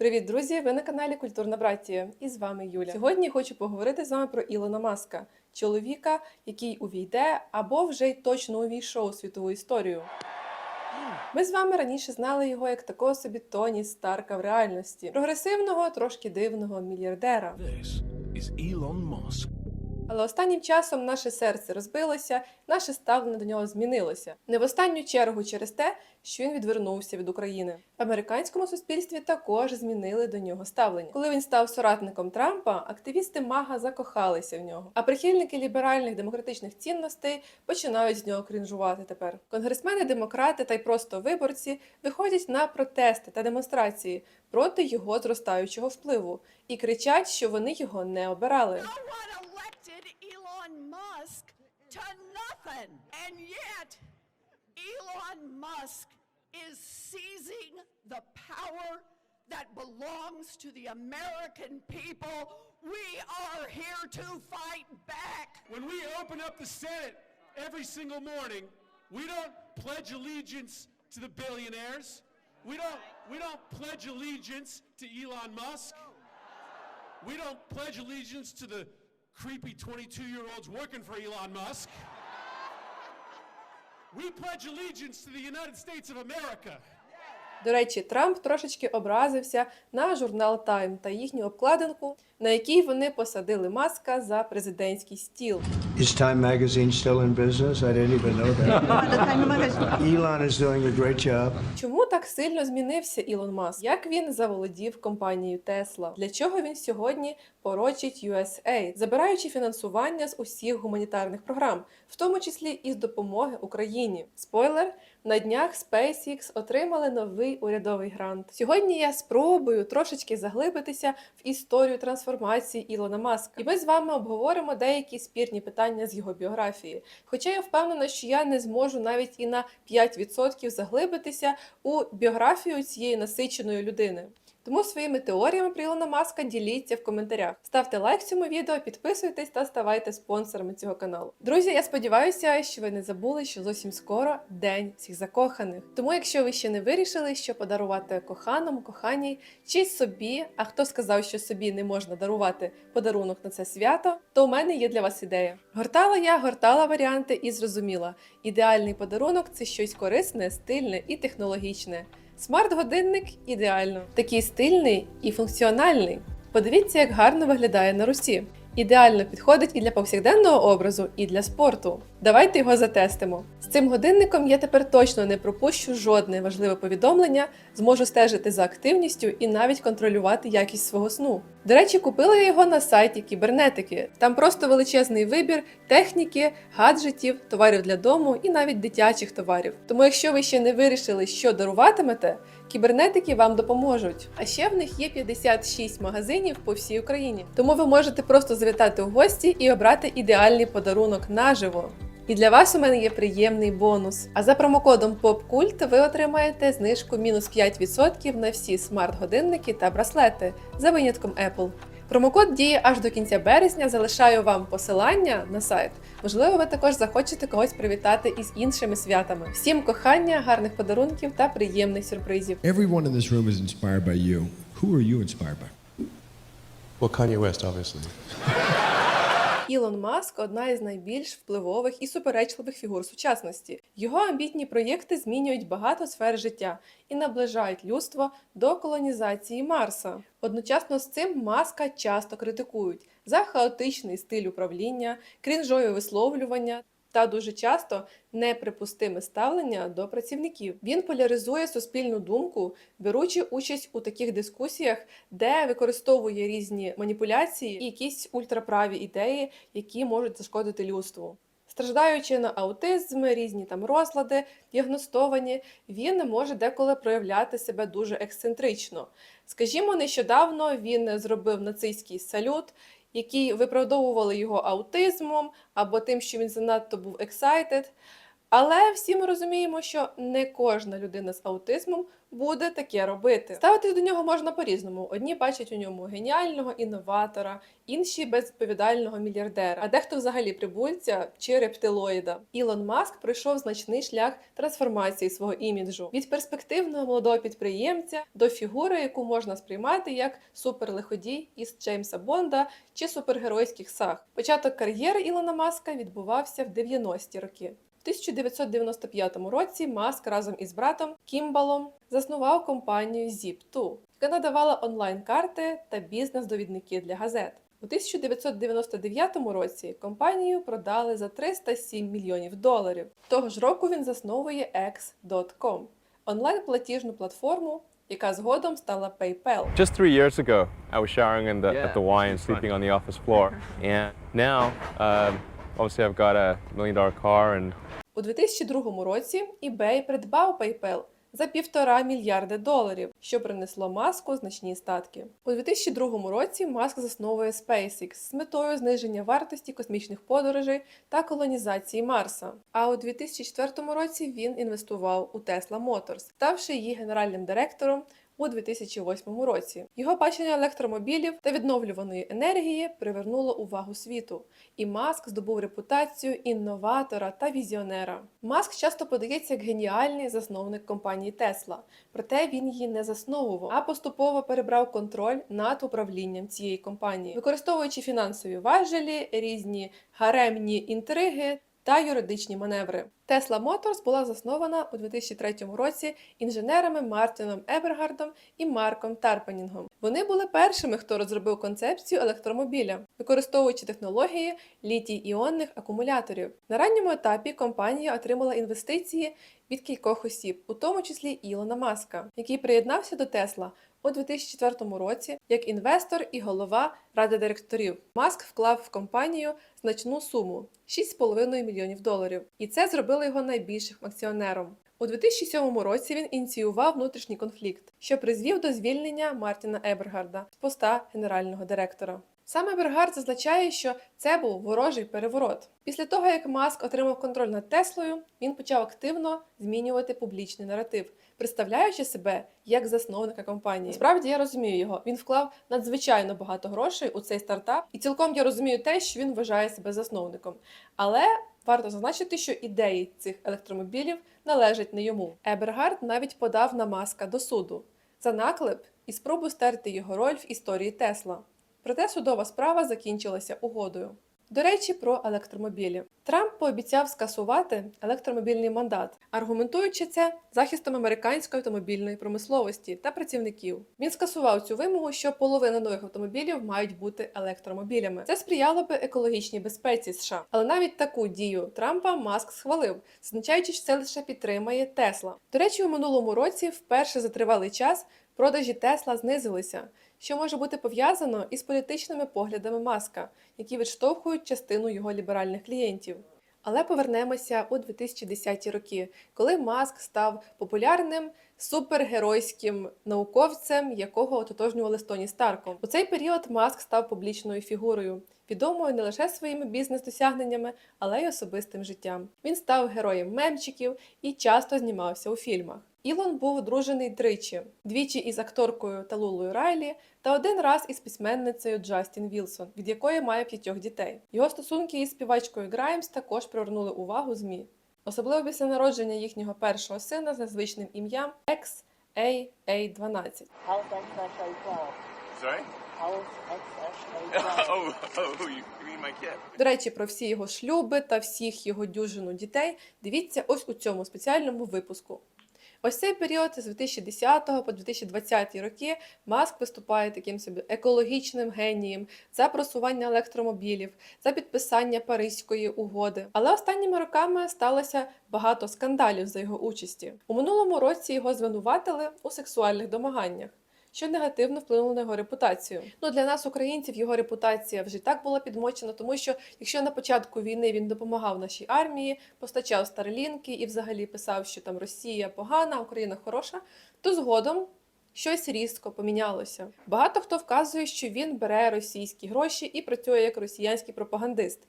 Привіт, друзі! Ви на каналі Культурна Братія. І з вами Юля. Сьогодні хочу поговорити з вами про Ілона Маска, чоловіка, який увійде або вже й точно увійшов у світову історію. Ми з вами раніше знали його як такого собі Тоні Старка в реальності, прогресивного, трошки дивного мільярдера. This is Elon Musk. Але останнім часом наше серце розбилося, наше ставлення до нього змінилося. Не в останню чергу через те, що він відвернувся від України. В американському суспільстві також змінили до нього ставлення. Коли він став соратником Трампа, активісти Мага закохалися в нього. А прихильники ліберальних демократичних цінностей починають з нього крінжувати тепер. Конгресмени, демократи та й просто виборці виходять на протести та демонстрації проти його зростаючого впливу і кричать, що вони його не обирали. Musk to nothing. And yet, Elon Musk is seizing the power that belongs to the American people. We are here to fight back. When we open up the Senate every single morning, we don't pledge allegiance to the billionaires. We don't, we don't pledge allegiance to Elon Musk. We don't pledge allegiance to the creepy 22 year olds working for Elon Musk. We pledge allegiance to the United States of America. До речі, Трамп трошечки образився на журнал Time та їхню обкладинку, на якій вони посадили маска за президентський стіл. Is Time Magazine still in business? I didn't even know that. Elon is doing a great job. Чому так сильно змінився Ілон Маск? Як він заволодів компанією Тесла? Для чого він сьогодні порочить USA, забираючи фінансування з усіх гуманітарних програм, в тому числі і з допомоги Україні? Спойлер: на днях SpaceX отримали новий урядовий грант. Сьогодні я спробую трошечки заглибитися в історію трансформації Ілона Маска, і ми з вами обговоримо деякі спірні питання з його біографії. Хоча я впевнена, що я не зможу навіть і на 5% заглибитися у біографію цієї насиченої людини. Тому своїми теоріями про Ілона Маска діліться в коментарях. Ставте лайк цьому відео, підписуйтесь та ставайте спонсорами цього каналу. Друзі, я сподіваюся, що ви не забули, що зовсім скоро день всіх закоханих. Тому, якщо ви ще не вирішили, що подарувати коханому, коханій чи собі, а хто сказав, що собі не можна дарувати подарунок на це свято, то у мене є для вас ідея. Гортала я, гортала варіанти і зрозуміла. Ідеальний подарунок це щось корисне, стильне і технологічне. Смарт-годинник ідеально, такий стильний і функціональний. Подивіться, як гарно виглядає на русі. Ідеально підходить і для повсякденного образу, і для спорту. Давайте його затестимо. З цим годинником я тепер точно не пропущу жодне важливе повідомлення, зможу стежити за активністю і навіть контролювати якість свого сну. До речі, купила я його на сайті кібернетики. Там просто величезний вибір техніки, гаджетів, товарів для дому і навіть дитячих товарів. Тому, якщо ви ще не вирішили, що даруватимете, кібернетики вам допоможуть. А ще в них є 56 магазинів по всій Україні. Тому ви можете просто завітати у гості і обрати ідеальний подарунок наживо. І для вас у мене є приємний бонус. А за промокодом POPCULT ви отримаєте знижку мінус 5% на всі смарт-годинники та браслети за винятком Apple. Промокод діє аж до кінця березня. Залишаю вам посилання на сайт. Можливо, ви також захочете когось привітати із іншими святами. Всім кохання, гарних подарунків та приємних сюрпризів. Everyone in this room is inspired by you. Who are you inspired by? Well, Kanye West, obviously. Ілон Маск одна із найбільш впливових і суперечливих фігур сучасності. Його амбітні проєкти змінюють багато сфер життя і наближають людство до колонізації Марса. Одночасно з цим маска часто критикують за хаотичний стиль управління, крінжові висловлювання. Та дуже часто неприпустиме ставлення до працівників. Він поляризує суспільну думку, беручи участь у таких дискусіях, де використовує різні маніпуляції і якісь ультраправі ідеї, які можуть зашкодити людству. Страждаючи на аутизм, різні там розлади, діагностовані, він може деколи проявляти себе дуже ексцентрично. Скажімо, нещодавно він зробив нацистський салют, який виправдовували його аутизмом або тим, що він занадто був excited. Але всі ми розуміємо, що не кожна людина з аутизмом буде таке робити. Ставитись до нього можна по-різному. Одні бачать у ньому геніального інноватора, інші безвідповідального мільярдера, а дехто взагалі прибульця чи рептилоїда. Ілон Маск пройшов значний шлях трансформації свого іміджу від перспективного молодого підприємця до фігури, яку можна сприймати як суперлиходій із Джеймса Бонда чи супергеройських саг. Початок кар'єри Ілона Маска відбувався в 90-ті роки. В 1995 році Маск разом із братом Кімбалом заснував компанію Zip2, яка надавала онлайн-карти та бізнес-довідники для газет. У 1999 році компанію продали за 307 мільйонів доларів. Того ж року він засновує X.com – онлайн-платіжну платформу, яка згодом стала PayPal. Just three years ago, I was showering in the, at the Y and sleeping on the office floor. And now, um, obviously, I've got a million dollar car and У 2002 році eBay придбав PayPal за півтора мільярди доларів, що принесло Маску значні статки. У 2002 році Маск засновує SpaceX з метою зниження вартості космічних подорожей та колонізації Марса. А у 2004 році він інвестував у Tesla Motors, ставши її генеральним директором. У 2008 році його бачення електромобілів та відновлюваної енергії привернуло увагу світу, і Маск здобув репутацію інноватора та візіонера. Маск часто подається як геніальний засновник компанії Tesla, проте він її не засновував, а поступово перебрав контроль над управлінням цієї компанії, використовуючи фінансові важелі, різні гаремні інтриги. Та юридичні маневри. Tesla Motors була заснована у 2003 році інженерами Мартіном Ебергардом і Марком Тарпенінгом. Вони були першими, хто розробив концепцію електромобіля, використовуючи технології літій-іонних акумуляторів. На ранньому етапі компанія отримала інвестиції від кількох осіб, у тому числі Ілона Маска, який приєднався до Тесла у 2004 році як інвестор і голова ради директорів. Маск вклав в компанію значну суму 6,5 мільйонів доларів, і це зробило його найбільшим акціонером. У 2007 році він ініціював внутрішній конфлікт, що призвів до звільнення Мартіна Ебергарда з поста генерального директора. Саме Бергард зазначає, що це був ворожий переворот. Після того, як Маск отримав контроль над Теслою, він почав активно змінювати публічний наратив, представляючи себе як засновника компанії. Справді я розумію його. Він вклав надзвичайно багато грошей у цей стартап, і цілком я розумію те, що він вважає себе засновником. Але варто зазначити, що ідеї цих електромобілів належать не йому. Ебергард навіть подав на Маска до суду за наклеп і спробу стерти його роль в історії Тесла. Проте судова справа закінчилася угодою. До речі, про електромобілі. Трамп пообіцяв скасувати електромобільний мандат, аргументуючи це захистом американської автомобільної промисловості та працівників. Він скасував цю вимогу, що половина нових автомобілів мають бути електромобілями. Це сприяло би екологічній безпеці США. Але навіть таку дію Трампа Маск схвалив, зазначаючи, що це лише підтримає Тесла. До речі, у минулому році, вперше за тривалий час, продажі Тесла знизилися, що може бути пов'язано із політичними поглядами Маска, які відштовхують частину його ліберальних клієнтів. Але повернемося у 2010-ті роки, коли Маск став популярним супергеройським науковцем, якого ототожнювали з Тоні Старком. У цей період Маск став публічною фігурою, відомою не лише своїми бізнес-досягненнями, але й особистим життям. Він став героєм мемчиків і часто знімався у фільмах. Ілон був одружений тричі: двічі із акторкою Талулою Райлі та один раз із письменницею Джастін Вілсон, від якої має п'ятьох дітей. Його стосунки із співачкою Граймс також привернули увагу ЗМІ, особливо після народження їхнього першого сина з незвичним ім'ям XAA12. How's XSA12? Sorry? How's XSA12? oh, oh, you mean my kid? До речі, про всі його шлюби та всіх його дюжину дітей дивіться ось у цьому спеціальному випуску. Ось цей період з 2010 по 2020 роки Маск виступає таким собі екологічним генієм за просування електромобілів, за підписання Паризької угоди. Але останніми роками сталося багато скандалів за його участі. У минулому році його звинуватили у сексуальних домаганнях. Що негативно вплинуло на його репутацію. Ну для нас, українців, його репутація вже так була підмочена, тому що якщо на початку війни він допомагав нашій армії, постачав старлінки і взагалі писав, що там Росія погана, Україна хороша, то згодом щось різко помінялося. Багато хто вказує, що він бере російські гроші і працює як росіянський пропагандист.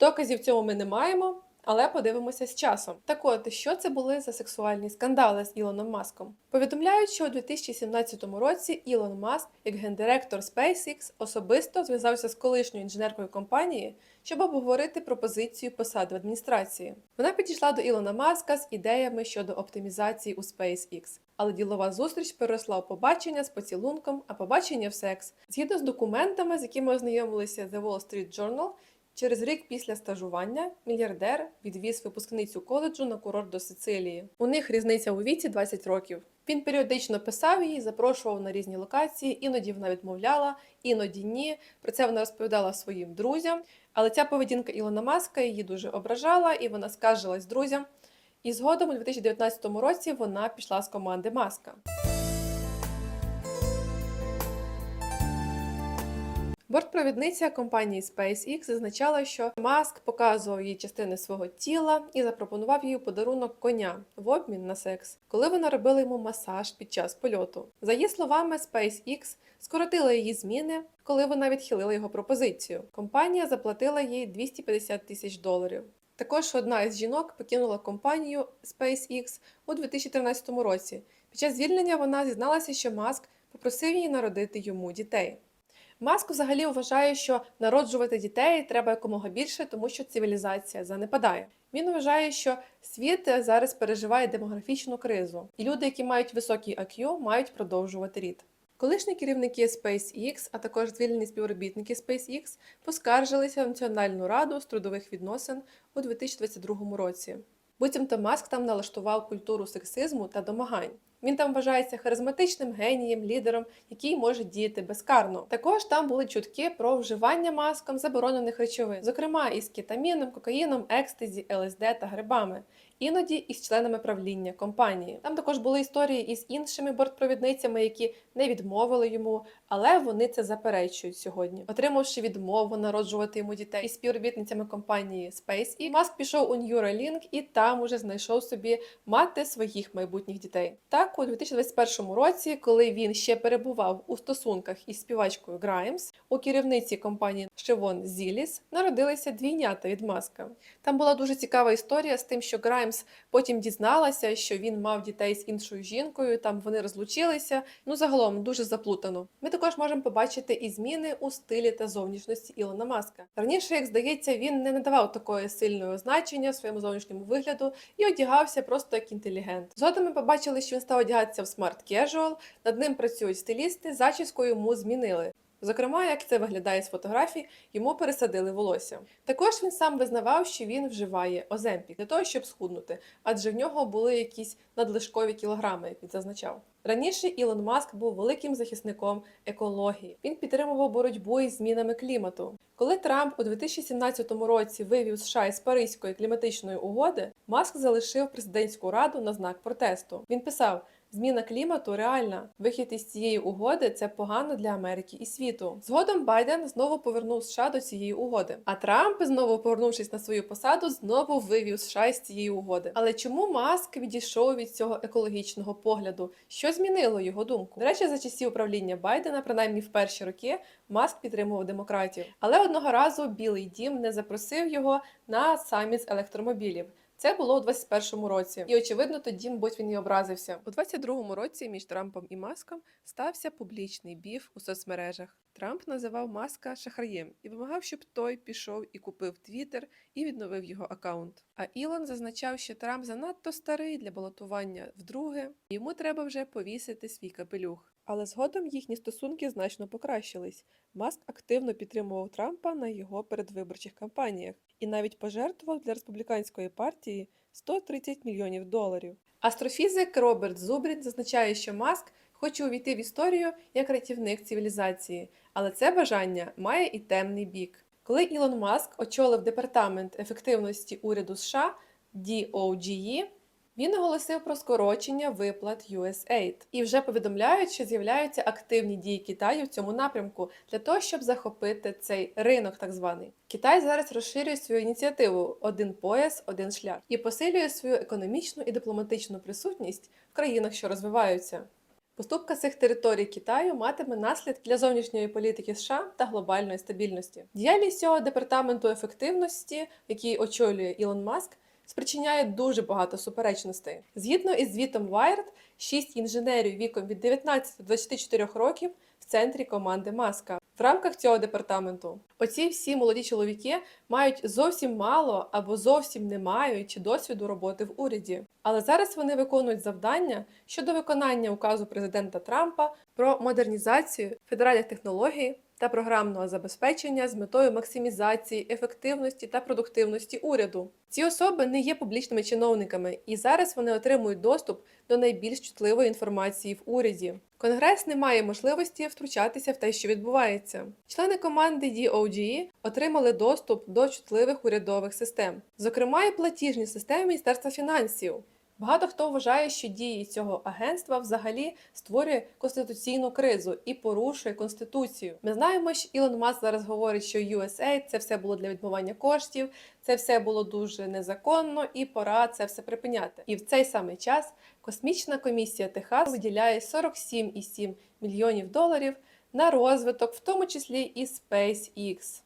Доказів цьому ми не маємо, Але подивимося з часом. Так от, що це були за сексуальні скандали з Ілоном Маском? Повідомляють, що у 2017 році Ілон Маск, як гендиректор SpaceX, особисто зв'язався з колишньою інженеркою компанії, щоб обговорити пропозицію посади в адміністрації. Вона підійшла до Ілона Маска з ідеями щодо оптимізації у SpaceX. Але ділова зустріч переросла у побачення з поцілунком, а побачення в секс. Згідно з документами, з якими ознайомилися The Wall Street Journal, Через рік після стажування мільярдер відвіз випускницю коледжу на курорт до Сицилії. У них різниця у віці 20 років. Він періодично писав її, запрошував на різні локації, іноді вона відмовляла, іноді ні. Про це вона розповідала своїм друзям. Але ця поведінка Ілона Маска її дуже ображала, і вона скаржилась друзям. І згодом у 2019 році вона пішла з команди Маска. Бортпровідниця компанії SpaceX зазначала, що Маск показував їй частини свого тіла і запропонував їй подарунок коня в обмін на секс, коли вона робила йому масаж під час польоту. За її словами, SpaceX скоротила її зміни, коли вона відхилила його пропозицію. Компанія заплатила їй 250 тисяч доларів. Також одна із жінок покинула компанію SpaceX у 2013 році. Під час звільнення вона зізналася, що Маск попросив її народити йому дітей. Маск взагалі вважає, що народжувати дітей треба якомога більше, тому що цивілізація занепадає. Він вважає, що світ зараз переживає демографічну кризу, і люди, які мають високий IQ, мають продовжувати рід. Колишні керівники SpaceX, а також звільнені співробітники SpaceX, поскаржилися в Національну раду з трудових відносин у 2022 році. Буцімто Маск там налаштував культуру сексизму та домагань. Він там вважається харизматичним генієм, лідером, який може діяти безкарно. Також там були чутки про вживання маском заборонених речовин, зокрема із кетаміном, кокаїном, екстазі, ЛСД та грибами, іноді із членами правління компанії. Там також були історії із іншими бортпровідницями, які не відмовили йому, але вони це заперечують сьогодні. Отримавши відмову народжувати йому дітей із співробітницями компанії SpaceX, Маск пішов у Neuralink і там уже знайшов собі мати своїх майбутніх дітей. Так, у 2021 році, коли він ще перебував у стосунках із співачкою Граймс, у керівниці компанії Шевон Зіліс народилися двійнята від Маска. Там була дуже цікава історія з тим, що Граймс потім дізналася, що він мав дітей з іншою жінкою. Там вони розлучилися. Ну загалом дуже заплутано. Ми також можемо побачити і зміни у стилі та зовнішності Ілона Маска. Раніше, як здається, він не надавав такої сильної значення своєму зовнішньому вигляду і одягався просто як інтелігент. Згодом ми побачили, що він став одягатися в смарт casual, над ним працюють стилісти, зачіску йому змінили. Зокрема, як це виглядає з фотографій, йому пересадили волосся. Також він сам визнавав, що він вживає оземпік для того, щоб схуднути, адже в нього були якісь надлишкові кілограми, як він зазначав. Раніше Ілон Маск був великим захисником екології. Він підтримував боротьбу із змінами клімату. Коли Трамп у 2017 році вивів США із Паризької кліматичної угоди, Маск залишив президентську раду на знак протесту. Він писав. Зміна клімату реальна. Вихід із цієї угоди це погано для Америки і світу. Згодом Байден знову повернув США до цієї угоди. А Трамп, знову повернувшись на свою посаду, знову вивів США із цієї угоди. Але чому Маск відійшов від цього екологічного погляду? Що змінило його думку? До речі, за часів управління Байдена, принаймні в перші роки, Маск підтримував демократів. Але одного разу Білий Дім не запросив його на саміт з електромобілів. Це було у 21-му році, і очевидно, тоді, мабуть, він і образився. У 22-му році між Трампом і Маском стався публічний біф у соцмережах. Трамп називав Маска шахраєм і вимагав, щоб той пішов і купив Твіттер і відновив його акаунт. А Ілон зазначав, що Трамп занадто старий для балотування вдруге, йому треба вже повісити свій капелюх. Але згодом їхні стосунки значно покращились. Маск активно підтримував Трампа на його передвиборчих кампаніях і навіть пожертвував для республіканської партії 130 мільйонів доларів. Астрофізик Роберт Зубрін зазначає, що Маск хоче увійти в історію як рятівник цивілізації, але це бажання має і темний бік. Коли Ілон Маск очолив департамент ефективності уряду США DOGE, він оголосив про скорочення виплат USAID і вже повідомляють, що з'являються активні дії Китаю в цьому напрямку для того, щоб захопити цей ринок, так званий. Китай зараз розширює свою ініціативу Один пояс, один шлях і посилює свою економічну і дипломатичну присутність в країнах, що розвиваються. Поступка цих територій Китаю матиме наслідки для зовнішньої політики США та глобальної стабільності. Діяльність цього департаменту ефективності, який очолює Ілон Маск, спричиняє дуже багато суперечностей. Згідно із звітом Wired, 6 інженерів віком від 19 до 24 років в центрі команди Маска. В рамках цього департаменту оці всі молоді чоловіки мають зовсім мало або зовсім не мають досвіду роботи в уряді. Але зараз вони виконують завдання щодо виконання указу президента Трампа про модернізацію федеральних технологій та програмного забезпечення з метою максимізації ефективності та продуктивності уряду. Ці особи не є публічними чиновниками, і зараз вони отримують доступ до найбільш чутливої інформації в уряді. Конгрес не має можливості втручатися в те, що відбувається. Члени команди DOGE отримали доступ до чутливих урядових систем, зокрема і платіжні системи Міністерства фінансів. Багато хто вважає, що дії цього агентства взагалі створює конституційну кризу і порушує конституцію. Ми знаємо, що Ілон Маск зараз говорить, що USAID – це все було для відмивання коштів, це все було дуже незаконно, і пора це все припиняти. І в цей самий час космічна комісія Техас виділяє 47,7 мільйонів доларів на розвиток, в тому числі і SpaceX.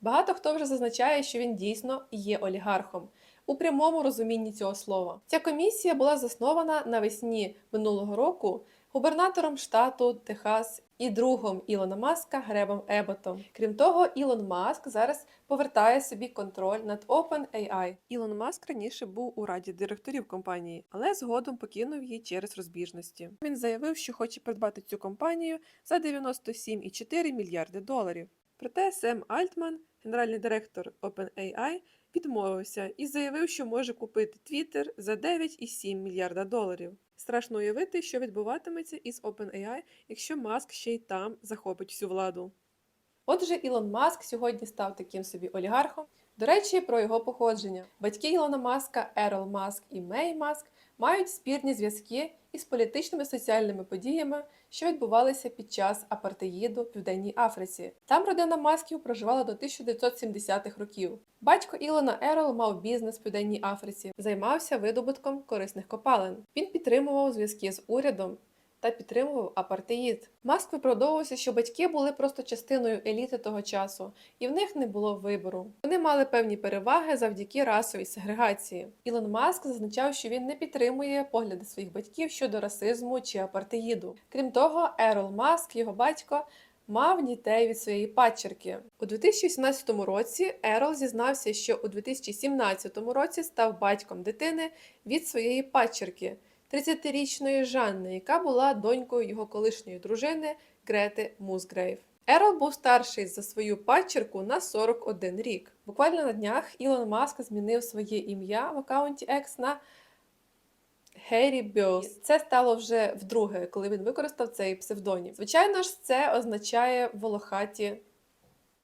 Багато хто вже зазначає, що він дійсно є олігархом у прямому розумінні цього слова. Ця комісія була заснована навесні минулого року губернатором штату Техас і другом Ілона Маска Гребом Еботом. Крім того, Ілон Маск зараз повертає собі контроль над OpenAI. Ілон Маск раніше був у раді директорів компанії, але згодом покинув її через розбіжності. Він заявив, що хоче придбати цю компанію за 97,4 мільярди доларів. Проте Сем Альтман, генеральний директор OpenAI, відмовився і заявив, що може купити Twitter за 9,7 мільярда доларів. Страшно уявити, що відбуватиметься із OpenAI, якщо Маск ще й там захопить всю владу. Отже, Ілон Маск сьогодні став таким собі олігархом. До речі, про його походження. Батьки Ілона Маска, Ерол Маск і Мей Маск, мають спірні зв'язки із політичними соціальними подіями, що відбувалися під час апартеїду в Південній Африці. Там родина Масків проживала до 1970-х років. Батько Ілона Ерол мав бізнес в Південній Африці, займався видобутком корисних копалин. Він підтримував зв'язки з урядом та підтримував апартеїд. Маск виправдовувався, що батьки були просто частиною еліти того часу, і в них не було вибору. Вони мали певні переваги завдяки расовій сегрегації. Ілон Маск зазначав, що він не підтримує погляди своїх батьків щодо расизму чи апартеїду. Крім того, Ерол Маск, його батько, мав дітей від своєї падчерки. У 2018 році Ерол зізнався, що у 2017 році став батьком дитини від своєї падчерки. 30-річної Жанни, яка була донькою його колишньої дружини Грети Музгрейв. Ерол був старший за свою падчерку на 41 рік. Буквально на днях Ілон Маск змінив своє ім'я в аккаунті X на Геррі Бьос. Це стало вже вдруге, коли він використав цей псевдонім. Звичайно ж, це означає волохаті.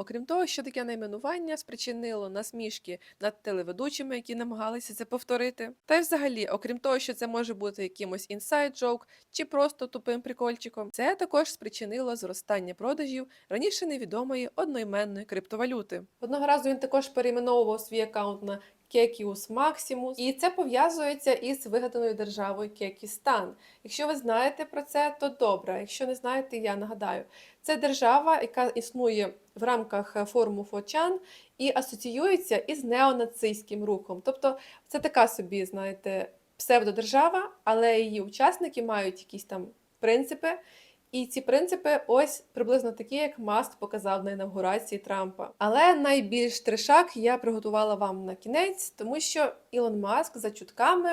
Окрім того, що таке найменування спричинило насмішки над телеведучими, які намагалися це повторити. Та й взагалі, окрім того, що це може бути якимось інсайд-джок чи просто тупим прикольчиком, це також спричинило зростання продажів раніше невідомої одноіменної криптовалюти. Одного разу він також перейменовував свій аккаунт на Кекіус Максимус, і це пов'язується із вигаданою державою Кекістан. Якщо ви знаєте про це, то добре. Якщо не знаєте, я нагадаю. Це держава, яка існує в рамках форуму Фочан і асоціюється із неонацистським рухом. Тобто це така собі, знаєте, псевдодержава, але її учасники мають якісь там принципи. І ці принципи ось приблизно такі, як Маск показав на інавгурації Трампа. Але найбільш трешак я приготувала вам на кінець, тому що Ілон Маск за чутками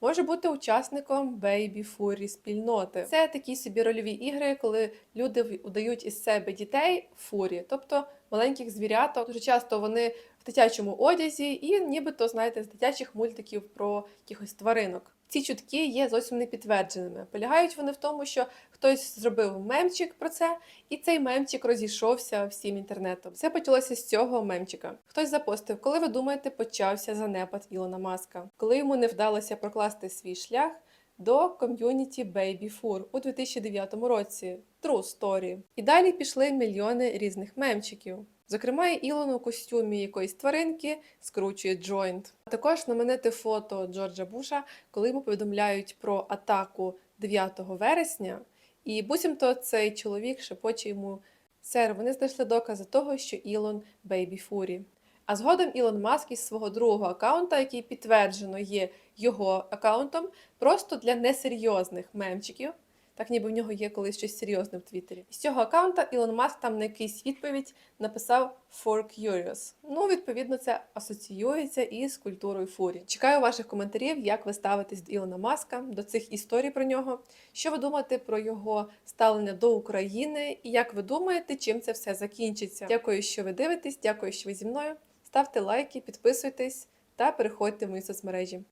може бути учасником Baby Fury спільноти. Це такі собі рольові ігри, коли люди удають із себе дітей фурі, тобто маленьких звіряток. Дуже часто вони в дитячому одязі, і нібито, знаєте, з дитячих мультиків про якихось тваринок. Ці чутки є зовсім не підтвердженими. Полягають вони в тому, що хтось зробив мемчик про це, і цей мемчик розійшовся всім інтернетом. Все почалося з цього мемчика. Хтось запостив, коли ви думаєте, почався занепад Ілона Маска, коли йому не вдалося прокласти свій шлях до ком'юніті Baby Fur у 2009 році. True story. І далі пішли мільйони різних мемчиків. Зокрема, Ілон у костюмі якоїсь тваринки скручує джойнт. Також знамените фото Джорджа Буша, коли йому повідомляють про атаку 9 вересня, і буцімто цей чоловік шепоче йому Сер, вони знайшли докази того, що Ілон Бейбі Фурі. А згодом Ілон Маск із свого другого аккаунта, який підтверджено є його аккаунтом, просто для несерйозних мемчиків, так ніби в нього є колись щось серйозне в Твіттері. З цього аккаунта Ілон Маск там на якийсь відповідь написав For Curious. Ну, відповідно, це асоціюється із культурою фурі. Чекаю ваших коментарів, як ви ставитесь до Ілона Маска, до цих історій про нього. Що ви думаєте про його ставлення до України, і як ви думаєте, чим це все закінчиться? Дякую, що ви дивитесь, дякую, що ви зі мною. Ставте лайки, підписуйтесь та переходьте в мої соцмережі.